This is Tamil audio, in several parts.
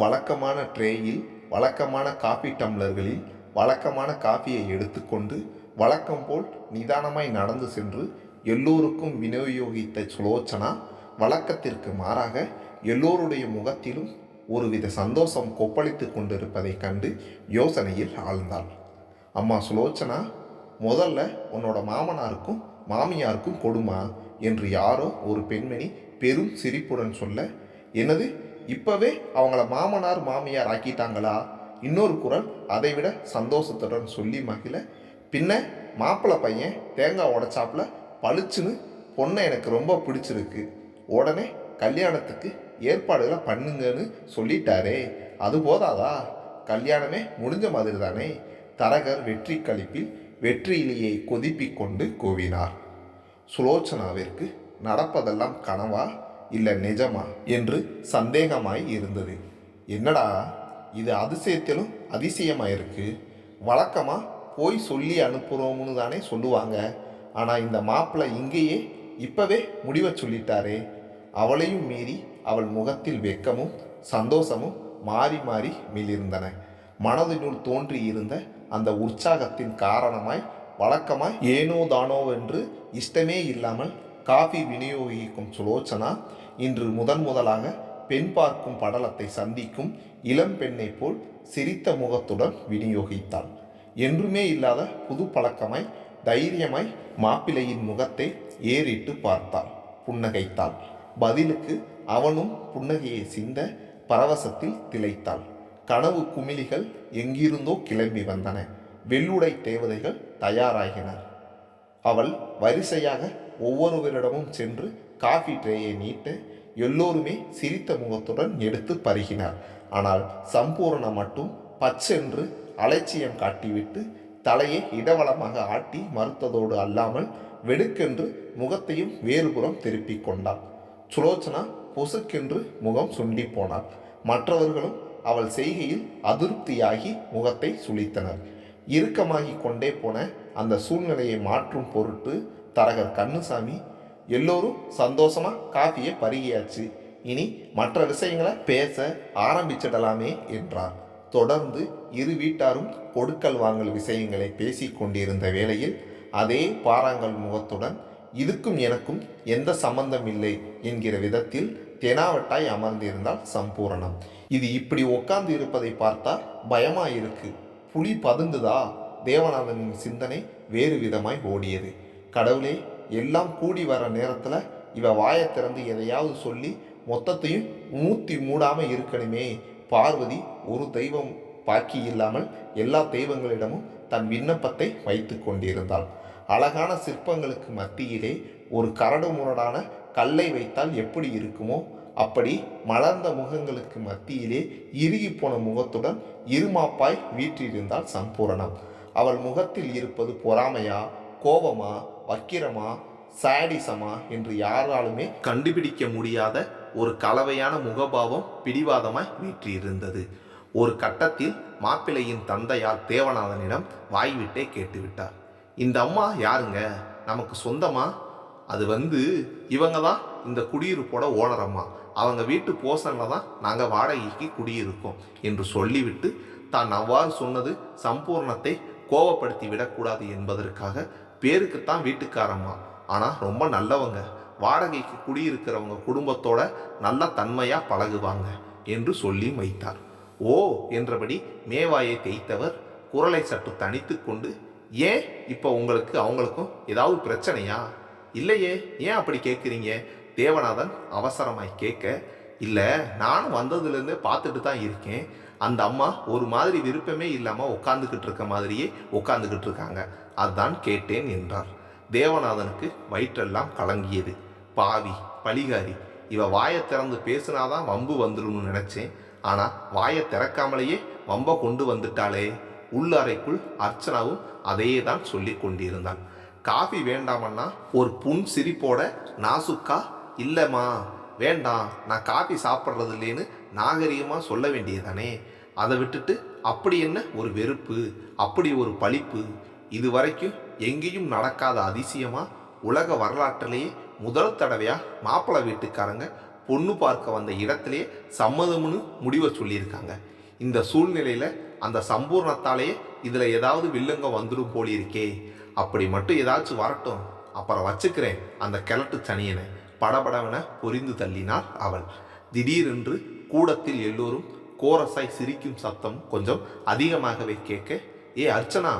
வழக்கமான ட்ரேயில் வழக்கமான காபி டம்ளர்களில் வழக்கமான காஃபியை எடுத்துக்கொண்டு வழக்கம் போல் நிதானமாய் நடந்து சென்று எல்லோருக்கும் விநியோகித்த சுலோச்சனா வழக்கத்திற்கு மாறாக எல்லோருடைய முகத்திலும் ஒருவித சந்தோஷம் கொப்பளித்து கொண்டிருப்பதைக் கண்டு யோசனையில் ஆழ்ந்தாள். அம்மா சுலோச்சனா முதல்ல உன்னோட மாமனாருக்கும் மாமியாருக்கும் கொடுமா? என்று யாரோ ஒரு பெண்மணி பெரும் சிரிப்புடன் சொல்ல என்னது? இப்போவே அவங்கள மாமனார் மாமியார் ஆக்கிட்டாங்களா? இன்னொரு குரல் அதை விட சந்தோஷத்துடன் சொல்லி மகிழ பின்ன மாப்பிள்ளை பையன் தேங்காய் உடச்சாப்புல பளிச்சுன்னு பொண்ணை எனக்கு ரொம்ப பிடிச்சிருக்கு. உடனே கல்யாணத்துக்கு ஏற்பாடுகளை பண்ணுங்கன்னு சொல்லிட்டாரே. அது போதாதா? கல்யாணமே முடிஞ்ச மாதிரி தானே தரகர் வெற்றி கழிப்பில் வெற்றியிலேயே கொதிப்பிக் கொண்டு கூவினார். சுலோச்சனாவிற்கு நடப்பதெல்லாம் கனவா? இல்லை நிஜமா? என்று சந்தேகமாய் இருந்தது. என்னடா இது அதிசயத்திலும் அதிசயமாயிருக்கு. வழக்கமாக போய் சொல்லி அனுப்புகிறோம்னு தானே சொல்லுவாங்க. ஆனால் இந்த மாப்பிள்ளை இங்கேயே இப்போவே முடிவை சொல்லிட்டாரே. அவளையும் மீறி அவள் முகத்தில் வெட்கமும் சந்தோஷமும் மாறி மாறி மிளிர்ந்தன. மனதினுள் தோன்றியிருந்த அந்த உற்சாகத்தின் காரணமாய் வழக்கமாய் ஏனோ தானோவென்று இஷ்டமே இல்லாமல் காஃபி விநியோகிக்கும் சுலோச்சனா இன்று முதன் முதலாக பெண் பார்க்கும் படலத்தை சந்திக்கும் இளம் பெண்ணை போல் சிரித்த முகத்துடன் விநியோகித்தாள். என்றுமே இல்லாத புது பழக்கமாய் தைரியமாய் மாப்பிள்ளையின் முகத்தை ஏறிட்டு பார்த்தாள் புன்னகைத்தாள். பதிலுக்கு அவனும் புன்னகையை சிந்த பரவசத்தில் திளைத்தாள். கனவு குமிழிகள் எங்கிருந்தோ கிளம்பி வந்தன. வெள்ளுடை தேவதைகள் தயாராகினர். அவள் வரிசையாக ஒவ்வொருவரிடமும் சென்று காஃபி ட்ரேயை நீட்ட எல்லோருமே சிரித்த முகத்துடன் எடுத்து பருகினார். ஆனால் சம்பூரண மட்டும் பச்சென்று அலட்சியம் காட்டிவிட்டு தலையை இடவளமாக ஆட்டி மறுத்ததோடு அல்லாமல் வெடுக்கென்று முகத்தையும் வேறுபுறம் திருப்பிக் கொண்டாள் சுலோச்சனா பொசுக்கென்று முகம் சுண்டி போனாள் மற்றவர்களும் அவள் செய்கையில் அதிருப்தியாகி முகத்தை சுளித்தனர் இறுக்கமாகி கொண்டே போன அந்த சூழ்நிலையை மாற்றும் பொருட்டு தரகர் கண்ணுசாமி எல்லோரும் சந்தோஷமாக காஃபியை பருகியாச்சு. இனி மற்ற விஷயங்களை பேச ஆரம்பிச்சிடலாமே என்றார். தொடர்ந்து இரு வீட்டாரும் கொடுக்கல் வாங்கல் விஷயங்களை பேசிக் கொண்டிருந்த வேளையில் அதே பாறாங்கல் முகத்துடன் இதுக்கும் எனக்கும் எந்த சம்பந்தம் இல்லை என்கிற விதத்தில் தெனாவட்டாய் அமர்ந்திருந்தால் சம்பூரணம். இது இப்படி உட்கார்ந்து இருப்பதை பார்த்தா பயமா இருக்கு புலி பதுந்துதா தேவநாதனின் சிந்தனை வேறு விதமாய் ஓடியது. கடவுளே எல்லாம் கூடி வர நேரத்தில் இவ வாயை திறந்து எதையாவது சொல்லி மொத்தத்தையும் மூத்தி மூடாமல் இருக்கணுமே. பார்வதி ஒரு தெய்வம் பாக்கி இல்லாமல் எல்லா தெய்வங்களிடமும் தன் விண்ணப்பத்தை வைத்து கொண்டிருந்தாள். அழகான சிற்பங்களுக்கு மத்தியிலே ஒரு கரடு முரடான கல்லை வைத்தால் எப்படி இருக்குமோ அப்படி மலர்ந்த முகங்களுக்கு மத்தியிலே இறுகி போன முகத்துடன் இருமாப்பாய் வீற்றிருந்தாள் சம்பூரணம். அவள் முகத்தில் இருப்பது பொறாமையா கோபமா வக்கிரமா சாடிசமா என்று யாராலுமே கண்டுபிடிக்க முடியாத ஒரு கலவையான முகபாவம் பிடிவாதமாய் வீற்றிருந்தது. ஒரு கட்டத்தில் மாப்பிள்ளையின் தந்தையார் தேவநாதனிடம் வாய்விட்டே கேட்டுவிட்டார். இந்த அம்மா யாருங்க? நமக்கு சொந்தமா? அது வந்து இவங்க தான் இந்த குடியிருப்போட ஓனரம்மா. அவங்க வீட்டு போசனில் தான் நாங்கள் வாடகைக்கு குடியிருக்கோம் என்று சொல்லிவிட்டு தான் அவ்வாறு சொன்னது சம்பூர்ணத்தை கோபப்படுத்தி விடக்கூடாது என்பதற்காக பேருக்குத்தான் வீட்டுக்காரம்மா. ஆனால் ரொம்ப நல்லவங்க. வாடகைக்கு குடியிருக்கிறவங்க குடும்பத்தோட நல்ல தன்மையாக பழகுவாங்க என்று சொல்லி வைத்தார் ஓ என்றபடி மேவாயை தேய்த்தவர் குரலை சற்று தனித்து கொண்டு ஏன் இப்போ உங்களுக்கு அவங்களுக்கும் ஏதாவது பிரச்சனையா? இல்லையே ஏன் அப்படி கேட்குறீங்க? தேவநாதன் அவசரமாய் கேட்க இல்லை நானும் வந்ததுலேருந்தே பார்த்துட்டு தான் இருக்கேன். அந்த அம்மா ஒரு மாதிரி விருப்பமே இல்லாமல் உட்காந்துக்கிட்டு இருக்க மாதிரியே உட்காந்துக்கிட்டு இருக்காங்க. அதான் கேட்டேன் என்றார். தேவநாதனுக்கு வயிற்றெல்லாம் கலங்கியது. பாவி பலிகாரி இவ வாயை திறந்து பேசினாதான் வம்பு வந்துடும்னு நினச்சேன். ஆனால் வாயை திறக்காமலேயே வம்பை கொண்டு வந்துட்டாளே. உள்ளறைக்குள் அர்ச்சனாவும் அதையே தான் சொல்லி கொண்டிருந்தான் காஃபி வேண்டாமன்னா ஒரு புன் சிரிப்போட நாசுக்கா இல்லைம்மா வேண்டாம் நான் காஃபி சாப்பிட்றது இல்லைன்னு நாகரிகமாக சொல்ல வேண்டியதானே அதை விட்டுட்டு அப்படி என்ன ஒரு வெறுப்பு அப்படி ஒரு பழிப்பு? இது வரைக்கும் எங்கேயும் நடக்காத அதிசயமாக உலக வரலாற்றிலேயே முதல் தடவையாக மாப்பிள்ளை வீட்டுக்காரங்க பொண்ணு பார்க்க வந்த இடத்துலையே சம்மதம்னு முடிவை சொல்லியிருக்காங்க. இந்த சூழ்நிலையில் அந்த சம்பூர்ணத்தாலேயே இதில் ஏதாவது வில்லங்க வந்துடும் போலிருக்கே. அப்படி மட்டும் ஏதாச்சும் வரட்டும். அப்புறம் வச்சுக்கிறேன் அந்த கிழட்டு சனியனை. படபடவென பொரிந்து தள்ளினாள் அவள். திடீரென்று கூடத்தில் எல்லோரும் கோரஸாய் சிரிக்கும் சத்தம் கொஞ்சம் அதிகமாகவே கேட்க ஏ அர்ச்சனா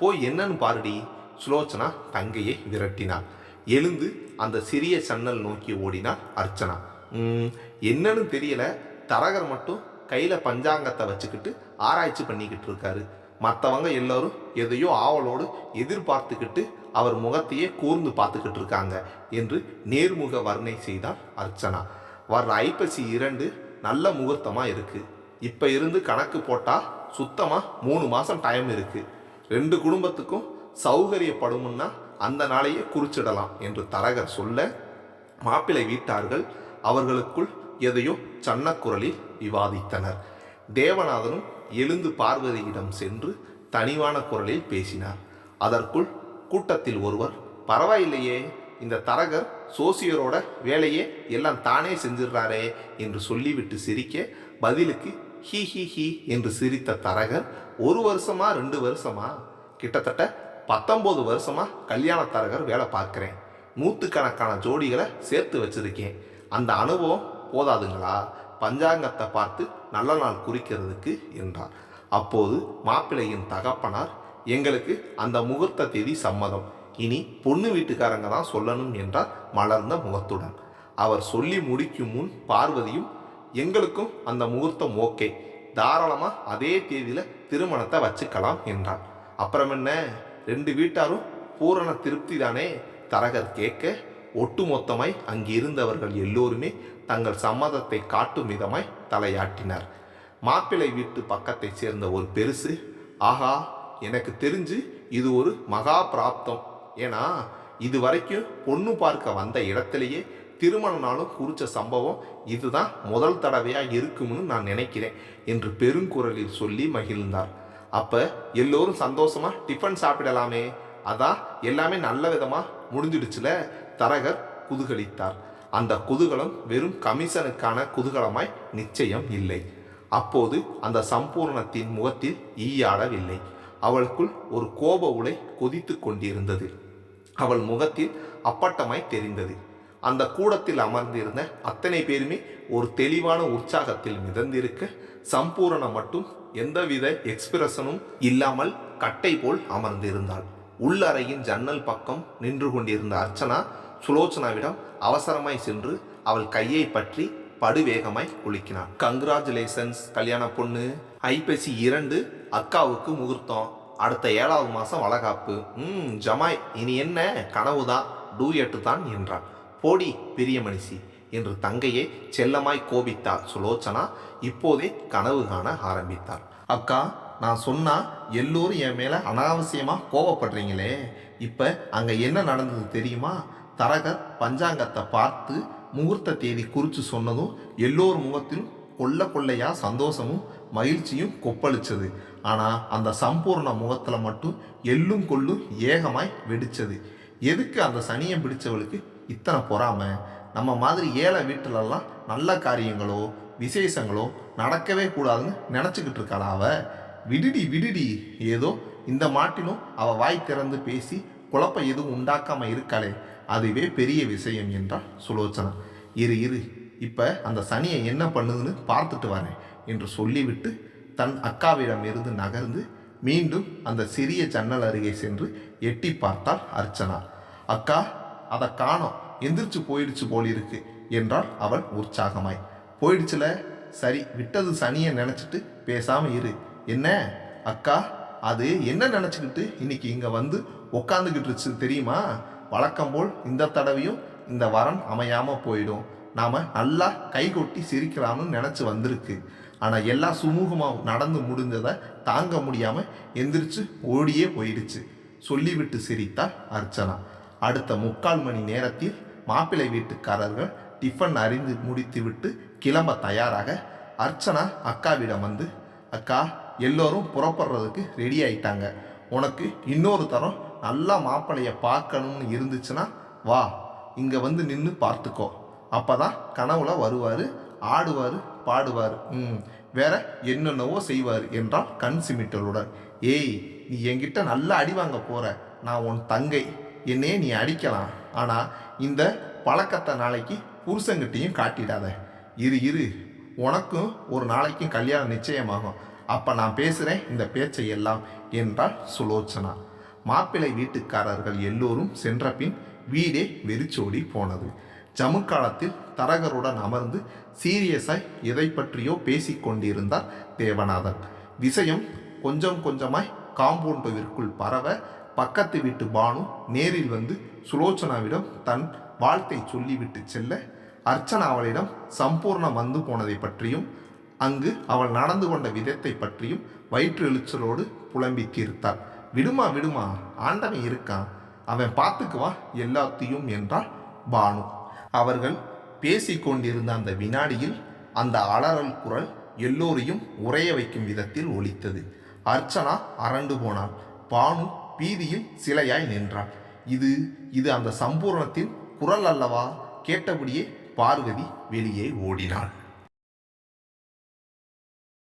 போய் என்னன்னு பாருடி சுலோச்சனா தங்கையை விரட்டினாள். எழுந்து அந்த சிறிய சன்னல் நோக்கி ஓடினாள் அர்ச்சனா. என்னன்னு தெரியல. தரகர் மட்டும் கையில் பஞ்சாங்கத்தை வச்சுக்கிட்டு ஆராய்ச்சி பண்ணிக்கிட்டு இருக்காரு. மற்றவங்க எல்லோரும் எதையோ ஆவலோடு எதிர்பார்த்துக்கிட்டு அவர் முகத்தையே கூர்ந்து பார்த்துக்கிட்டு இருக்காங்க என்று நேர்முக வர்ணனை செய்தார் அர்ச்சனா. வர்ற ஐப்பசி இரண்டு நல்ல முகூர்த்தமாக இருக்குது இப்போ இருந்து கணக்கு போட்டால் சுத்தமாக மூணு மாதம் டைம் இருக்குது ரெண்டு குடும்பத்துக்கும் சௌகரியப்படும்னா அந்த நாளையே குறிச்சிடலாம் என்று தரகர் சொல்ல மாப்பிள்ளை வீட்டார்கள் அவர்களுக்குள் எதையோ சன்னக்குரலில் விவாதித்தனர். தேவநாதனும் எழுந்து பார்வதியிடம் சென்று தனிவான குரலில் பேசினார். அதற்குள் கூட்டத்தில் ஒருவர் பரவாயில்லையே இந்த தரகர் சோசியரோட வேலையே எல்லாம் தானே செஞ்சிடுறாரே என்று சொல்லிவிட்டு சிரிக்க பதிலுக்கு ஹி ஹி ஹி என்று சிரித்த தரகர் ஒரு வருஷமா ரெண்டு வருஷமா? கிட்டத்தட்ட பத்தொம்போது வருஷமா கல்யாண தரகர் வேலை பார்க்குறேன். நூற்றுக்கணக்கான ஜோடிகளை சேர்த்து வச்சிருக்கேன். அந்த அனுபவம் போதாதுங்களா? பஞ்சாங்கத்தை பார்த்து நல்ல நாள் குறிக்கிறதுக்கு என்றார். அப்போது மாப்பிள்ளையின் தகப்பனார் எங்களுக்கு அந்த முகூர்த்த தேதி சம்மதம். இனி பொண்ணு வீட்டுக்காரங்க தான் சொல்லணும் என்றார் மலர்ந்த முகத்துடன். அவர் சொல்லி முடிக்கும் முன் பார்வதியும் எங்களுக்கும் அந்த முகூர்த்தம் ஓகே. தாராளமாக அதே தேதியில் திருமணத்தை வச்சுக்கலாம் என்றார் அப்புறம் என்ன? ரெண்டு வீட்டாரும் பூரண திருப்தி தானே? தரகர் கேட்க ஒட்டுமொத்தமாய் அங்கிருந்தவர்கள் எல்லோருமே தங்கள் சம்மதத்தை காட்டும் விதமாய் தலையாட்டினர். மாப்பிள்ளை வீட்டு பக்கத்தைச் சேர்ந்த ஒரு பெருசு ஆஹா எனக்கு தெரிஞ்சு இது ஒரு மகா பிராப்தம். ஏன்னா இது வரைக்கும் பொண்ணு பார்க்க வந்த இடத்துலையே திருமண நாளும் குறித்த சம்பவம் இதுதான் முதல் தடவையாக இருக்கும்னு நான் நினைக்கிறேன் என்று பெருங்குரலில் சொல்லி மகிழ்ந்தார். அப்போ எல்லோரும் சந்தோஷமாக டிஃபன் சாப்பிடலாமே? அதான் எல்லாமே நல்ல விதமாக முடிஞ்சிடுச்சுல? தரகர் குதூகலித்தார். அந்த குதூகலம் வெறும் கமிஷனுக்கான குதூகலமாய் நிச்சயம் இல்லை. அப்போது அந்த சம்பூர்ணத்தின் முகத்தில் ஈயாடவில்லை. அவளுக்குள் ஒரு கோப உலை கொதித்து கொண்டிருந்தது. அவள் முகத்தில் அப்பட்டமாய் தெரிந்தது. அந்த கூடத்தில் அமர்ந்திருந்த அத்தனை பேருமே ஒரு தெளிவான உற்சாகத்தில் மிதந்திருக்க சம்பூரணம் மட்டும் எந்தவித எக்ஸ்பிரஷனும் இல்லாமல் கட்டை போல் அமர்ந்திருந்தாள். உள்ளறையின் ஜன்னல் பக்கம் நின்று கொண்டிருந்த அர்ச்சனா சுலோச்சனாவிடம் அவசரமாய் சென்று அவள் கையை பற்றி படுவேகமாய் குலுக்கினாள் கங்க்ராச்சுலேஷன்ஸ் கல்யாண பொண்ணு. ஐப்பசி இரண்டு அக்காவுக்கு முகூர்த்தம் அடுத்த ஏழாவது மாதம் வளகாப்பு. ம் ஜமாய் இனி என்ன? கனவு தான் டூயட்டு தான் என்றாள் போடி பெரிய மனுஷி என்று தங்கையை செல்லமாய் கோபித்தார் சுலோச்சனா. இப்போதே கனவு காண ஆரம்பித்தார் அக்கா நான் சொன்னால் எல்லோரும் என் மேலே அனாவசியமாக கோவப்படுறீங்களே. இப்போ அங்கே என்ன நடந்தது தெரியுமா? தரகர் பஞ்சாங்கத்தை பார்த்து முகூர்த்த தேதி குறித்து சொன்னதும் எல்லோர் முகத்திலும் கொள்ள கொள்ளையாக சந்தோஷமும் மகிழ்ச்சியும் கொப்பளிச்சது. ஆனால் அந்த சம்பூர்ண முகத்தில் மட்டும் எள்ளும் கொள்ளும் ஏகமாய் வெடித்தது எதுக்கு அந்த சனியை பிடிச்சவளுக்கு இத்தனை பொறாமை? நம்ம மாதிரி ஏழை வீட்டிலலாம் நல்ல காரியங்களோ விசேஷங்களோ நடக்கவே கூடாதுன்னு நினச்சிக்கிட்டு இருக்காளா அவள் விடுடி விடுடி. ஏதோ இந்த மாட்டிலும் அவள் வாய் திறந்து பேசி குழப்பம் எதுவும் உண்டாக்காமல் இருக்காளே. அதுவே பெரிய விஷயம் என்றால் சுலோச்சனா. இரு இரு. இப்போ அந்த சனியை என்ன பண்ணுதுன்னு பார்த்துட்டு வரேன் என்று சொல்லிவிட்டு தன் அக்காவிடம் இருந்து நகர்ந்து மீண்டும் அந்த சிறிய ஜன்னல் அருகே சென்று எட்டி பார்த்தாள் அர்ச்சனா. அக்கா அதை காணோம். எந்திரிச்சு போயிடுச்சு போல் இருக்கு என்றாள் அவள் உற்சாகமாய். போயிடுச்சுல. சரி விட்டது சனியை நினச்சிட்டு பேசாமல் இரு. என்ன? அக்கா அது என்ன நினச்சிக்கிட்டு இன்னைக்கு இங்கே வந்து உக்காந்துக்கிட்டுருச்சு தெரியுமா? வழக்கம் போல் இந்த தடவையும் இந்த வரன் அமையாமல் போயிடும். நாம் நல்லா கை கொட்டி சிரிக்கலாம்னு நினச்சி வந்திருக்கு. ஆனால் எல்லாம் சுமூகமாக நடந்து முடிஞ்சதை தாங்க முடியாமல் எந்திரிச்சு ஓடியே போயிடுச்சு. சொல்லிவிட்டு சிரித்தார் அர்ச்சனா. அடுத்த முக்கால் மணி நேரத்தில் மாப்பிள்ளை வீட்டுக்காரர்கள் டிஃபன் அறிந்து முடித்துவிட்டு கிளம்ப தயாராக அர்ச்சனா அக்காவிடம் வந்து அக்கா எல்லோரும் புறப்படுறதுக்கு ரெடி ஆயிட்டாங்க. உனக்கு இன்னொரு தரம் நல்லா மாப்பிள்ளைய பார்க்கணும்னு இருந்துச்சுன்னா வா இங்கே வந்து நின்று பார்த்துக்கோ. அப்போ தான் கனவுல வருவார் ஆடுவார் பாடுவார். ம் வேற என்னென்னவோ செய்வார் என்றால் கண் சிமிட்டலுடன் ஏய் நீ என்கிட்ட நல்லா அடி வாங்க போற. நான் உன் தங்கை. என்னையே நீ அடிக்கலாம். ஆனால் இந்த பழக்கத்தை நாளைக்கு புருஷங்கிட்டையும் காட்டிடாத. இரு இரு. உனக்கும் ஒரு நாளைக்கும் கல்யாணம் நிச்சயமாகும். அப்போ நான் பேசுகிறேன் இந்த பேச்சை எல்லாம் என்றாள் சுலோச்சனா. மாப்பிள்ளை வீட்டுக்காரர்கள் எல்லோரும் சென்ற பின் வீடே வெறிச்சோடி போனது. ஜமுக்காலத்தில் தரகருடன் அமர்ந்து சீரியஸாய் எதை பற்றியோ பேசிக்கொண்டிருந்தார் தேவநாதன். விஷயம் கொஞ்சம் கொஞ்சமாய் காம்பவுண்டுவிற்குள் பரவ பக்கத்து வீட்டு பானு நேரில் வந்து சுலோச்சனாவிடம் தன் வாழ்த்தை சொல்லிவிட்டு செல்ல அர்ச்சனா அவளிடம் சம்பூர்ணம் வந்து போனதை பற்றியும் அங்கு அவள் நடந்து கொண்ட விதத்தை பற்றியும் வயிற்று எழுச்சலோடு புலம்பி தீர்த்தாள். விடுமா விடுமா ஆண்டவன் இருக்கான். அவன் பார்த்துக்குவான் எல்லாத்தையும் என்றாள் பானு. அவர்கள் பேசிக் கொண்டிருந்த அந்த வினாடியில் அந்த அலறல் குரல் எல்லோரையும் உறைய வைக்கும் விதத்தில் ஒலித்தது. அர்ச்சனா அரண்டு போனாள் பானு பீதியில் சிலையாய் நின்றாள் இது இது அந்த சம்பூரணத்தின் குரல் அல்லவா? கேட்டபடியே பார்வதி வெளியே ஓடினாள்.